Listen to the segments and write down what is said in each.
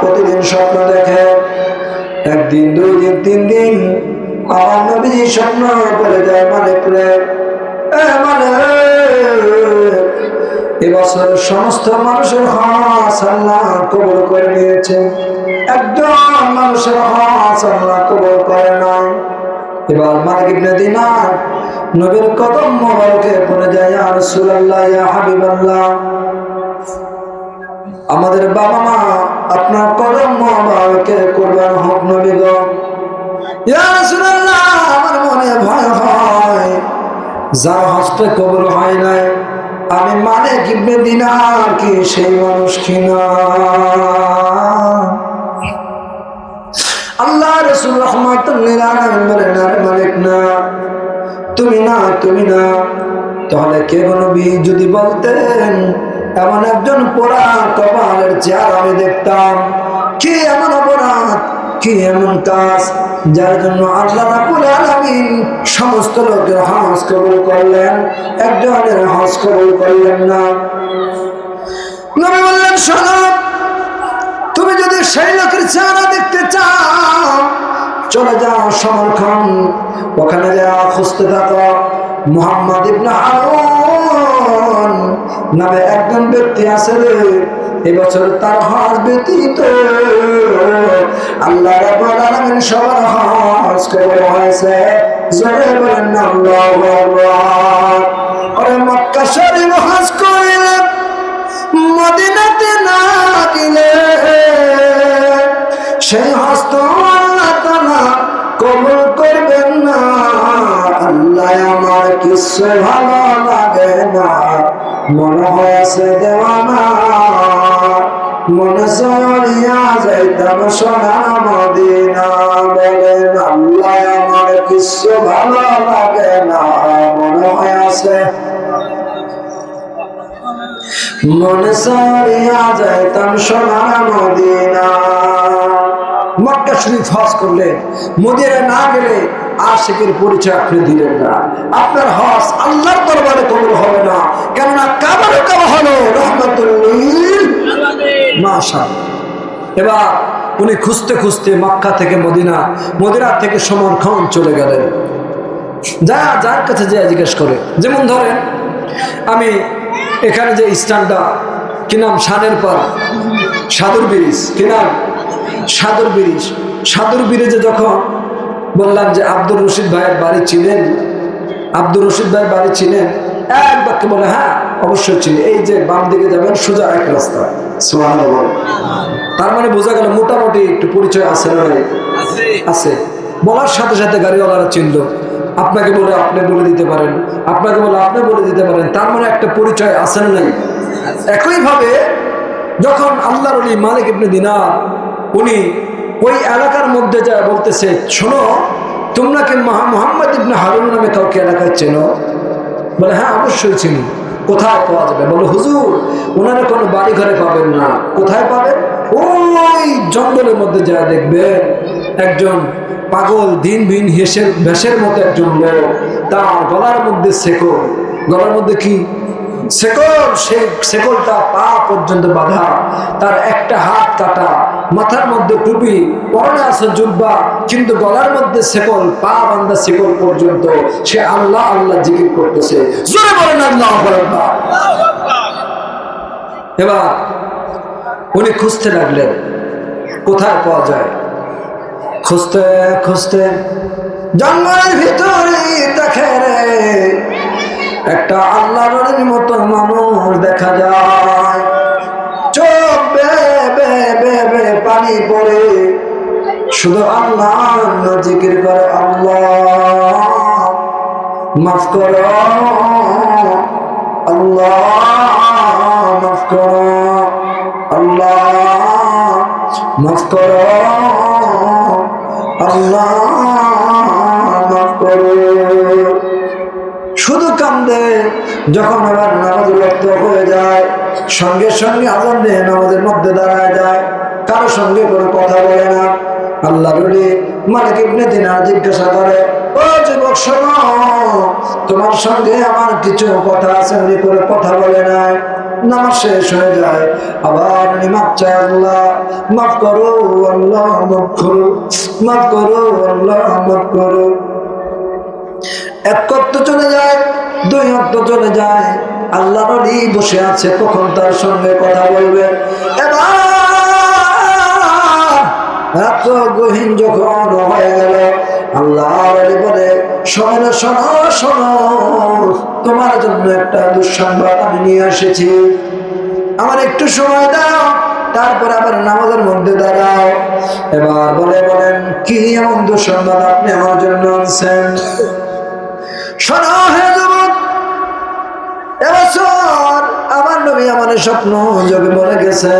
প্রতিদিন স্বপ্ন দেখে। একদিন দুই দিন তিন দিন আমার নবীজি স্বপ্ন করে যায় এ মালিক, এবছর সমস্ত মানুষের হাস আল্লাহ কবর করে নিয়েছে। একদম মানুষের হাস আল্লাহ কবর করে না এবার মালিক ইবনে দিনার নবীর কদম মোবারকে পড়ে যায় আর রাসূলুল্লাহ, ইয়া হাবিবাল্লাহ আমাদের বাবা মা আপনার কদম মোবারকে কুরবান হোক নবী আমার মনে ভয় হয়। যার হস্তে কবর হয় নাই, আমি মানে কিবনে দিনার কি সেই মানুষ কিনা আল্লাহ রসুল মালিক না, তুমি না তুমি না। তাহলে কে নবী, যদি বলতেন এমন একজন পোড়া কপালের চেয়ার আমি দেখতাম। কি এমন অপরাধ, কি এমন কাজ, যার জন্য আল্লাহ রাব্বুল আলামিন সমস্ত লোকের হজ কবুল করলেন, একজনের হজ কবুল করলেন না। নবী বললেন, শোনো, তুমি যদি সেই লোকের চেহারা দেখতে চাও, চলে যাও সমর্থন ওখানে যাও, খুঁজতে থাকো। মোহাম্মদ ইবনে হারুন নামে একজন ব্যক্তি আছে রে, এবছর তার হজ ব্যতীত আল্লাহ রাব্বুল সবার হজ কবুল হয়েছে। জোরে বলেন আল্লাহু ওরে মক্কা হজ মদিনাতে না গেলে সেই তাআলা কবুল করবেন না। আল্লাহ আমার কিছু ভালো লাগে না। মনে হয়েছে দেওয়ানা মনে সরিয়া যাইতাম সোনা মদিনা বলেন আল্লাহ আমার কিছু ভালো লাগে না। মনে হয়েছে মনে সরিয়া যাইতাম সোনার মদিনা। মক্কা শরীফ হজ করলেন। মদিনা না গেলে আশেকের পরিচয় আপনি দিলেন না। আপনার হজ আল্লাহর দরবারে কবুল হবে না। কেননা কাবারও কাবা হলো রহমতুল্লিল মাশা এবার উনি খুঁজতে খুঁজতে মক্কা থেকে মদিনা মদিনা থেকে সমরক্ষণ চলে গেলেন। যা যার কাছে যে জিজ্ঞেস করে। যেমন ধরেন, আমি এখানে যে স্ট্যান্ডটা কি নাম? সাদের পর সাদুর ব্রিজ। কি নাম? সাদুর ব্রিজ। সাদুর ব্রিজে যখন বললাম যে আব্দুর রশিদ ভাইয়ের বাড়ি ছিলেন আব্দুর রশিদ ভাইয়ের বাড়ি ছিলেন এক বাক্যে বলে হ্যাঁ অবশ্যই ছিল। এই যে বাম দিকে যাবেন সোজা এক রাস্তা। সোহান তার মানে বোঝা গেল মোটামুটি একটু পরিচয় আছে না আছে। বলার সাথে সাথে গাড়িওয়ালারা চিনল। আপনাকে বলে আপনি বলে দিতে পারেন। আপনাকে বলে আপনি বলে দিতে পারেন। তার মানে একটা পরিচয় আছে না নাই? একইভাবে যখন আল্লাহর মালিক ইবনে দিনার উনি ওই এলাকার মধ্যে যা বলতেছে, শোনো, তোমরা কি মোহাম্মদ ইবনে হারুন নামে কাউকে এলাকায় চেনো? বলে হ্যাঁ অবশ্যই চিনি। কোথায় পাওয়া যাবে? বলে, হুজুর ওনারা কোনো বাড়ি ঘরে পাবেন না। কোথায় পাবেন? ওই জঙ্গলের মধ্যে যা দেখবে একজন পাগল দিন ভিন হেসের, ভেসের মতো একজন লোক, তার গলার মধ্যে শেকল গলার মধ্যে কি? শেকল সে শেকলটা পা পর্যন্ত তার একটা হাত কাটা, মাথার মধ্যে টুপি কিন্তু গলার মধ্যে শেকল পা বান্ধা পর্যন্ত সে জিকির করতেছে। উনি খুঁজতে লাগলেন, কোথায় পাওয়া যায়? খুঁজতে খুঁজতে জঙ্গলের ভিতরে দেখে রে। একটা আল্লাহ মতো মানুষ দেখা যায়। চোখ বে বে বে বে পানি পড়ে। শুধু আল্লাহ জিকির করে আল্লাহ। মাফ করো। আল্লাহ মাফ করো। আল্লাহ মাফ করো। আল্লাহ যখন আবার নামাজ রক্ত হয়ে যায়, সঙ্গে সঙ্গে আজান দিয়ে নামাজের মধ্যে দাঁড়ায় যায়, কারও সঙ্গে কোনো কথা বলে না। আল্লাহ বলি, মালিক ইবনে দিনার জিজ্ঞাসা করে তোমার সঙ্গে আমার কিছু কথা আছে, উনি করে কথা বলে নাই। নামাজ শেষ হয়ে যায়। আবার এক কত্ত চলে যায়, দুই অক্ত চলে যায়। আল্লাহ নবী বসে আছে কখন তার সঙ্গে কথা বলবে। রাত্র গহীন যখন হয়ে গেল, আল্লাহ বলে, শোনো শোনো শোনো, তোমার জন্য একটা দুঃসংবাদ আমি নিয়ে এসেছি। আমার একটু সময় দাও, তারপর আবার নামাজের মধ্যে দাঁড়াও। এবার বলে বলেন, কি এমন দুঃসংবাদ আপনি আমার জন্য আনছেন? এবছর আমার নবী আমার স্বপ্ন যোগে বলে গেছে।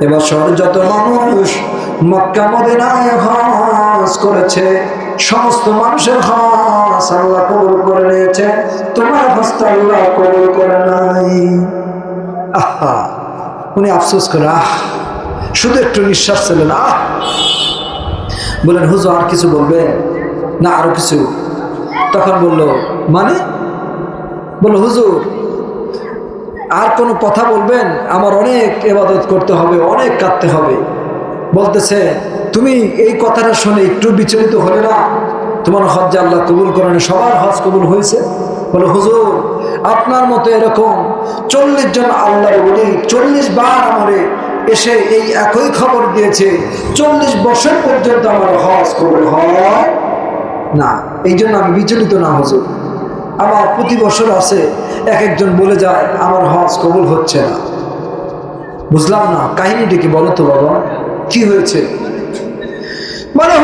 এবছর যত মানুষ মক্কা মদিনায় করেছে, সমস্ত মানুষের হজ আল্লাহ কবুল করে নিয়েছে। তোমার হস্ত আল্লাহ কবুল করে নাই। আহা, উনি আফসোস করে, আহ, শুধু একটু নিঃশ্বাস ছিলেন আহ। বলেন আর কিছু বলবে না, আরও কিছু? তখন বলল মানে? বলল, হুজুর, আর কোনো কথা বলবেন? আমার অনেক এবাদত করতে হবে, অনেক কাঁদতে হবে। বলতেছে, তুমি এই কথাটা শুনে একটু বিচলিত হলে না? তোমার হজ আল্লাহ কবুল করেন, সবার হজ কবুল হয়েছে? বলো হুজুর, আপনার মতো এরকম চল্লিশ জন আল্লাহ বলি চল্লিশ বার আমারে এসে এই একই খবর দিয়েছে, চল্লিশ বছর পর্যন্ত আমার হজ কবুল হয় না। এই জন্য আমি বিচলিত না, হুজুর। আমার প্রতি বছর আছে, এক একজন বলে যায়, আমার হজ কবুল হচ্ছে না। বুঝলাম না, কাহিনীটি কি বলো তো বাবা? কি হয়েছে? মানে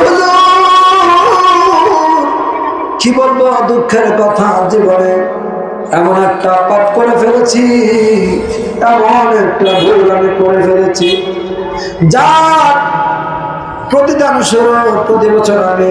কি বলব? দুঃখের কথা জীবনে এমন একটা পাপ করে ফেলেছি, এমন একটা ভুল আমি করে ফেলেছি। যা প্রতিদান স্বরূপ প্রতি বছর আমি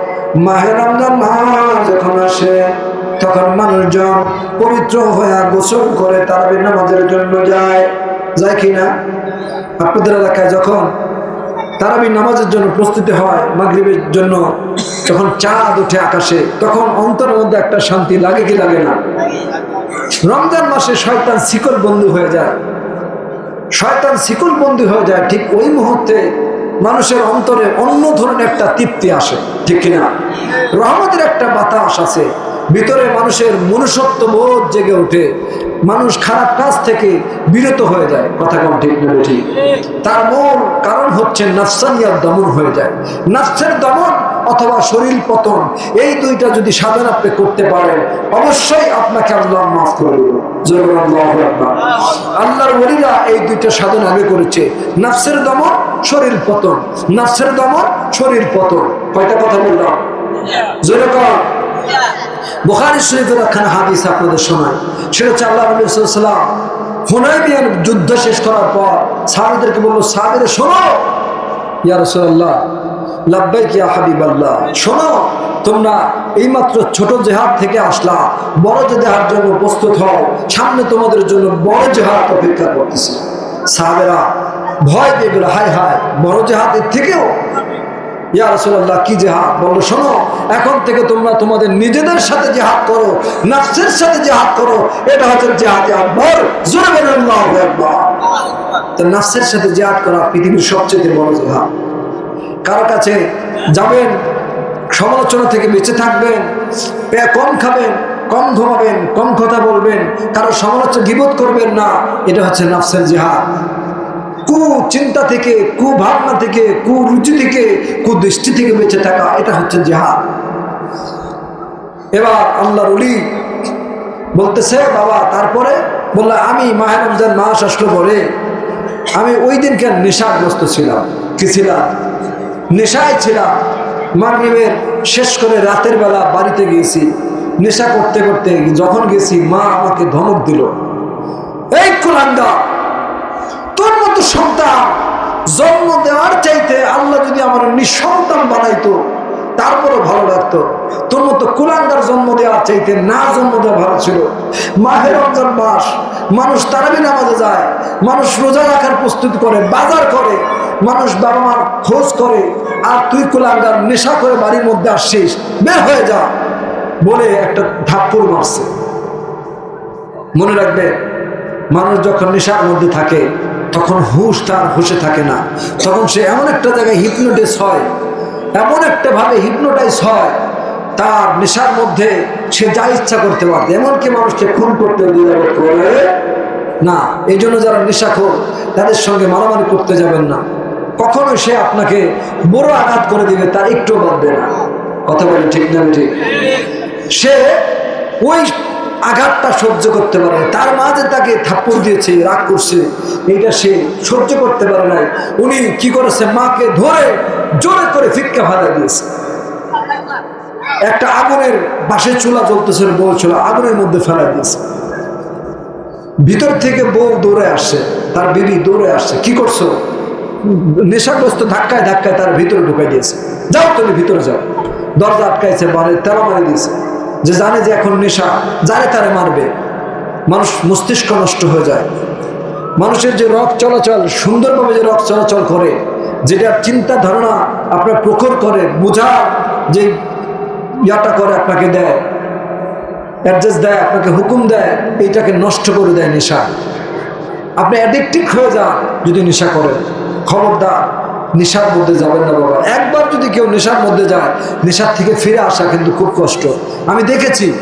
মাহের রমজান যখন আসে, তখন মানুষজন পবিত্র হয়ে করে নামাজের জন্য যায়। যায় কি এলাকায় যখন নামাজের জন্য প্রস্তুতি হয়, মাগরিবের জন্য যখন চাঁদ উঠে আকাশে, তখন অন্তরের মধ্যে একটা শান্তি লাগে কি লাগে না? রমজান মাসে শয়তান শিকল বন্ধু হয়ে যায়। শয়তান শিকল বন্ধু হয়ে যায় ঠিক ওই মুহূর্তে মানুষের অন্তরে অন্য ধরনের একটা তৃপ্তি আসে ঠিক কিনা? রহমতের একটা বাতাস আছে। ভিতরে মানুষের মনুষ্যত্ব বোধ জেগে ওঠে। মানুষ খারাপ কাজ থেকে বিরত হয়ে যায়। কথা কম ঠিক না ঠিক তার মূল কারণ হচ্ছে নাফসানিয়ার দমন হয়ে যায়। নাফসের দমন অথবা শরীর পতন, এই দুইটা যদি সাধন আপনি করতে পারেন, অবশ্যই আপনাকে আল্লাহ মাফ করে দেবে। জোরে আল্লাহু আকবার। আল্লাহর ওলিরা এই দুইটা সাধন আগে করেছে। নাফসের দমন, শরীর পতন। নাফসের দমন, শরীর পতন। কয়টা কথা বললাম? জোরে কর। বুখারি শরীফের একখানা হাদিস আপনাদের শোনায় সেটা হচ্ছে আল্লাহ হুনাইবিয়ান যুদ্ধ শেষ করার পর সাহাবিদেরকে বলল সাহাবিদের শোনো। ইয়া এইমাত্র ছোট থেকে আসলা, বড় প্রস্তুত হও, সামনে তোমাদের জন্য বড় অপেক্ষা সাহাবেরা ভয় হায় হায়, বড় থেকেও ইয়া রাসূলুল্লাহ, কি জেহাদ? বলল শোনো, এখন থেকে তোমরা তোমাদের নিজেদের সাথে জেহাদ করো, নাফসের সাথে জেহাদ করো, এটা হচ্ছে জেহাদে আকবর। জোরে বলেন তো নাফসের সাথে জেহাদ করা পৃথিবীর সবচেয়ে বড় জেহাদ। কারও কাছে যাবেন, সমালোচনা থেকে বেঁচে থাকবেন কম খাবেন, কম ঘুমাবেন, কম কথা বলবেন, কারও সমালোচনা গিবোধ করবেন না, এটা হচ্ছে নাফসের জেহাদ। কু চিন্তা থেকে কু ভাবনা থেকে কু রুচি থেকে কু দৃষ্টি থেকে বেঁচে থাকা, এটা হচ্ছে জেহাদ। এবার আল্লাহর উলি বলতেছে, বাবা, তারপরে বলল, আমি মাহের রমজান মাস আসলো পরে আমি ওই দিনকে নেশাগ্রস্ত ছিলাম। কি ছিলাম? নেশায় ছিলাম। মাগরিবের শেষ করে রাতের বেলা বাড়িতে গিয়েছি। নেশা করতে করতে যখন গেছি, মা আমাকে ধমক দিল, এই মতো সন্তান জন্ম দেওয়ার চাইতে আল্লাহ যদি আমার নিঃসন্তান বানাইতো তারপরে ভালো লাগতো। তোর মতো কুলাঙ্গার জন্ম দেওয়ার চাইতে না জন্ম দেওয়া ভালো ছিল। মাহের রমজান মাস, মানুষ তারাবি নামাজে যায়, মানুষ রোজা রাখার প্রস্তুত করে, বাজার করে, মানুষ বাবা মার খোঁজ করে, আর তুই কুলাঙ্গার নেশা করে বাড়ির মধ্যে আসছিস, বের হয়ে যা বলে একটা ধাপ্পুর মারছে। মনে রাখবে, মানুষ যখন নেশার মধ্যে থাকে তখন হুশ তার হুশে থাকে না। তখন সে এমন একটা জায়গায় হিপনোটাইজ হয়, এমন একটা ভাবে হিপনোটাইজ হয়, তার নেশার মধ্যে সে যা ইচ্ছা করতে পারত এমনকি মানুষকে খুন করতে করে না। এই জন্য যারা নেশাখোর, তাদের সঙ্গে মারামারি করতে যাবেন না। কখনো সে আপনাকে বড় আঘাত করে দিবে, তার একটু বাঁধবে না। কথা বলে ঠিক না ঠিক সে ওই আঘাতটা সহ্য করতে পারে না। তার মা যে তাকে থাপ্পড় দিয়েছে, রাগ করছে। এইটা সে সহ্য করতে পারে নাই। উনি কি করেছে? মাকে ধরে জোরে করে ফিক্কা ফালা দিয়েছে। একটা আগুনের বাসে চুলা জ্বলতেছে বউ চুলা আগুনের মধ্যে ফেলা দিয়েছে। ভিতর থেকে বউ দৌড়ে আসছে, তার বিবি দৌড়ে আসছে। কি করছ? নেশাগ্রস্ত ধাক্কায় ধাক্কায় তার ভিতরে ঢুকাই দিয়েছে। যাও তুমি ভিতরে যাও। দরজা আটকাইছে মানে তেলা মারি দিয়েছে। যে জানে যে এখন নেশা যারে তারে মারবে। মানুষ মস্তিষ্ক নষ্ট হয়ে যায়। মানুষের যে রক চলাচল, সুন্দরভাবে যে রক চলাচল করে, যেটা চিন্তা ধারণা আপনার প্রখর করে, বোঝা যে ইয়াটা করে আপনাকে দেয় অ্যাডজাস্ট দেয়, আপনাকে হুকুম দেয়, এইটাকে নষ্ট করে দেয় নেশা। আপনি অ্যাডিক্টিভ হয়ে যান যদি নেশা করেন। খবরদার নেশার মধ্যে যাবেন না বাবা। একবার যদি কেউ নেশার মধ্যে যায়, নেশার থেকে ফিরে আসা কিন্তু খুব কষ্ট। আমি দেখেছি,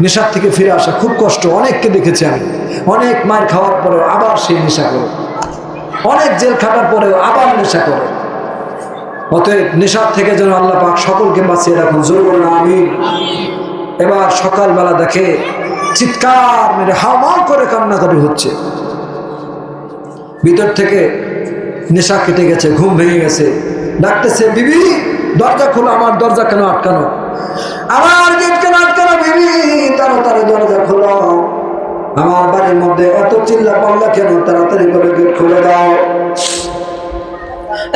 নেশার থেকে ফিরে আসা খুব কষ্ট। অনেককে দেখেছি আমি। অনেক মায়ের খাওয়ার পরেও আবার সেই নেশা করে। অনেক জেল খাটার পরেও আবার নেশা করে। অতএব নেশার থেকে যেন আল্লাহ পাক সকলকে বাঁচিয়ে রাখুন। জোর বলুন আমি এবার সকালবেলা দেখে চিৎকার মেরে হাওমাও করে কান্নাকাটি হচ্ছে। ভিতর থেকে নেশা কেটে গেছে, ঘুম ভেঙে গেছে। ডাকতেছে, বিবি, দরজা খোলো, আমার দরজা কেন আটকানো? আমার গেট কেন আটকানো, বিবি? তাড়াতাড়ি দরজা খোলো। আমার বাড়ির মধ্যে এত চিল্লা পাল্লা কেন? তাড়াতাড়ি করে গেট খুলে দাও।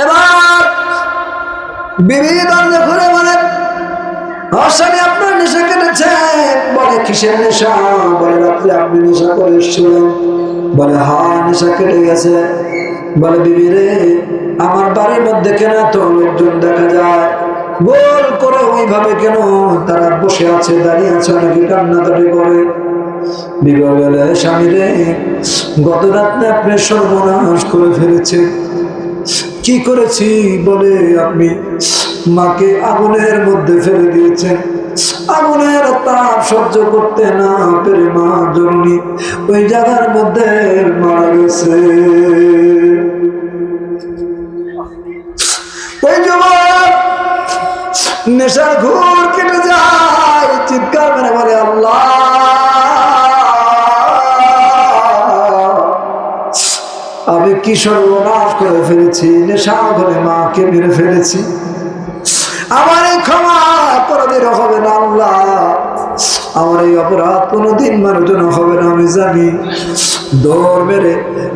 এবার, বিবি, দরজা খুলে বলে অসানি আপনার নেশা কেটেছে। বলে, কিসের নেশা? বলে, রাত্রে আপনি নেশা করে এসেছিলেন। বলে হা নেশা কেটে গেছে। বলে, বিবি রে, আমার বাড়ির মধ্যে কেন তো লোকজন দেখা যায়? গোল করে ওইভাবে কেন তারা বসে আছে, দাঁড়িয়ে আছে, অনেকে কান্নাকাটি করে? বিবাহ বলে, স্বামী রে, গত রাত্রে আপনি সর্বনাশ করে ফেলেছে কি করেছি বলে আপনি মাকে আগুনের মধ্যে ফেলে দিয়েছেন? আগুনের তাপ সহ্য করতে না পেরে মা জননী ওই জায়গার মধ্যে মারা গেছে। ওই যুবক, নেশার ঘুর কেটে যায়, চিৎকার মেরে বলে, আল্লাহ, আমি কি সর্বনাশ করে ফেলেছি? নেশা করে মাকে মেরে ফেলেছি। আমার এই ক্ষমা কোনোদিন হবে না, আল্লাহ। আমার এই অপরাধ কোনোদিন মানুষজন হবে না, আমি জানি। দৌড় মেরে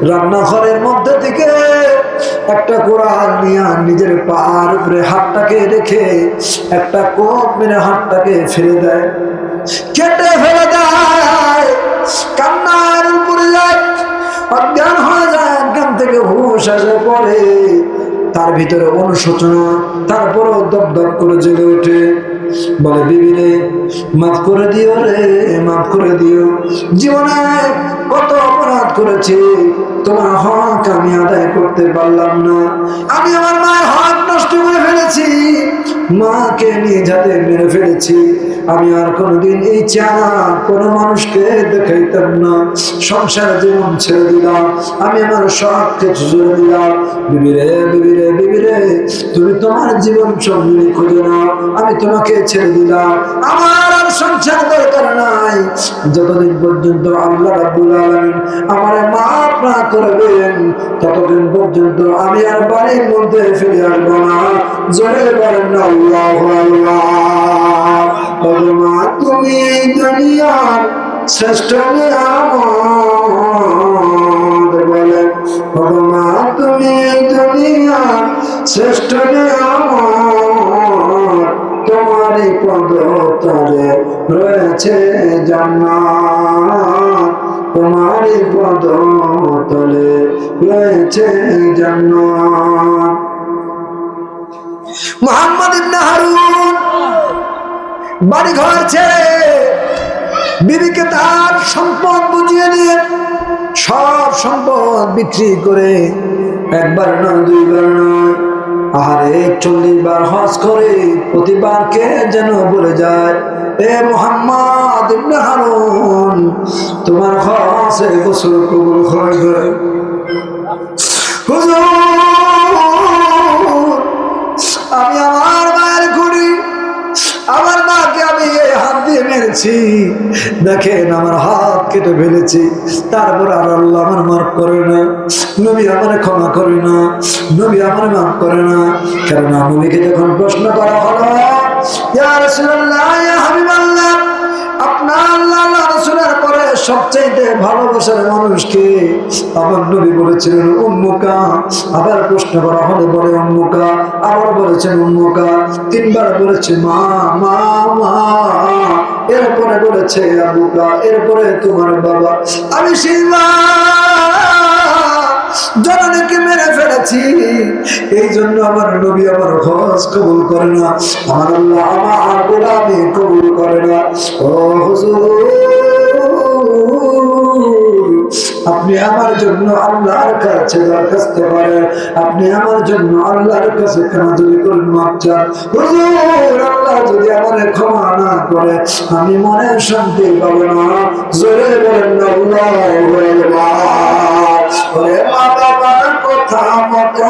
রান্নাঘরের মধ্যে থেকে একটা কোরআন নিয়ে নিজের পার উপরে হাতটাকে রেখে একটা কোপ মেরে হাতটাকে ফেলে দেয়। কেটে ফেলে দেয়। কান্নার উপরে অজ্ঞান হয়ে যায়, অজ্ঞান থেকে হুশ আসে পড়ে তার ভিতরে অনুশোচনা, তারপরেও দপ করে জেগে ওঠে। বলে বিবি রে মাফ করে দিও রে, মাফ করে দিও। জীবনে কত অপরাধ করেছি, তোমার হক আমি আদায় করতে পারলাম না। আমি আমার মায়ের হক নষ্ট করে ফেলেছি, মাকে নিয়ে যাতে মেরে ফেলেছি। আমি আর কোনোদিন এই চানা কোনো মানুষকে দেখাইতাম না। সংসার জীবন ছেড়ে দিলাম, আমি আমার সব কিছু ছেড়ে দিলাম। বিবিরে বিবিরে বিবিরে তুমি তোমার জীবন সঙ্গী খুঁজে নাও, আমি তোমাকে ছেড়ে দিলাম। আমার আর সংসার দরকার নাই। যতদিন পর্যন্ত আল্লাহ রাব্বুল আলামিন আমার মাফ না করবেন, ততদিন পর্যন্ত আমি আর বাড়ির মধ্যে ফিরে আসব না। জোরে বলেন না আল্লাহ মা তুমি দুনিয়ার শ্রেষ্ঠ নিয়ামত। বলে তুমি দুনিয়া শ্রেষ্ঠ নিয়ামত। পদ তলে রয়েছে জান্নাত। তোমারই পদ তলে রয়েছে জান্নাত। বাড়ি ঘর ছেড়ে বিবিকে তার সম্পদ বুঝিয়ে নিয়ে সব সম্পদ বিক্রি করে একবার নয়, দুইবার নয়, আহারে চল্লিশ বার করে প্রতিবার কে যেন বলে যায়, এ মোহাম্মদ ইবনে হারুন, তোমার হজে গোসল কবুল হয়ে হুজুর দিয়ে মেরেছি। দেখেন আমার হাত কেটে ফেলেছি। তারপর আর আল্লাহ আমার মাফ করে না, নবী আমার ক্ষমা করে না, নবী আমার মাফ করে না। কেন নবীকে যখন প্রশ্ন করা হলো আপনার আল্লাহ রসুলের সবচাইতে ভালোবাসার মানুষকে আমার নবী বলেছিলেন, উম্মুকা। আবার প্রশ্ন করা হলে বলে, উম্মুকা। আবার বলেছেন, উম্মুকা। তিনবার বলেছে, মা মা মা। এরপরে বলেছে, আবুকা। এরপরে তোমার বাবা। আমি সেই মা মেরে ফেলেছি। এই জন্য আমার নবী আমার হজ কবুল করে না। আমার আল্লাহ আমার গোলামি কবুল করে না। ও হুজুর। আপনি আমার জন্য আল্লাহর কাছে দরখাস্ত করেন। আপনি আমার জন্য আল্লাহর কাছে যদি করেন মাপ হুজুর, আল্লাহ যদি আমার ক্ষমা না করে, আমি মনে শান্তি পাবো না। জোরে বলেন না ওরে মা বাবার কথা মতো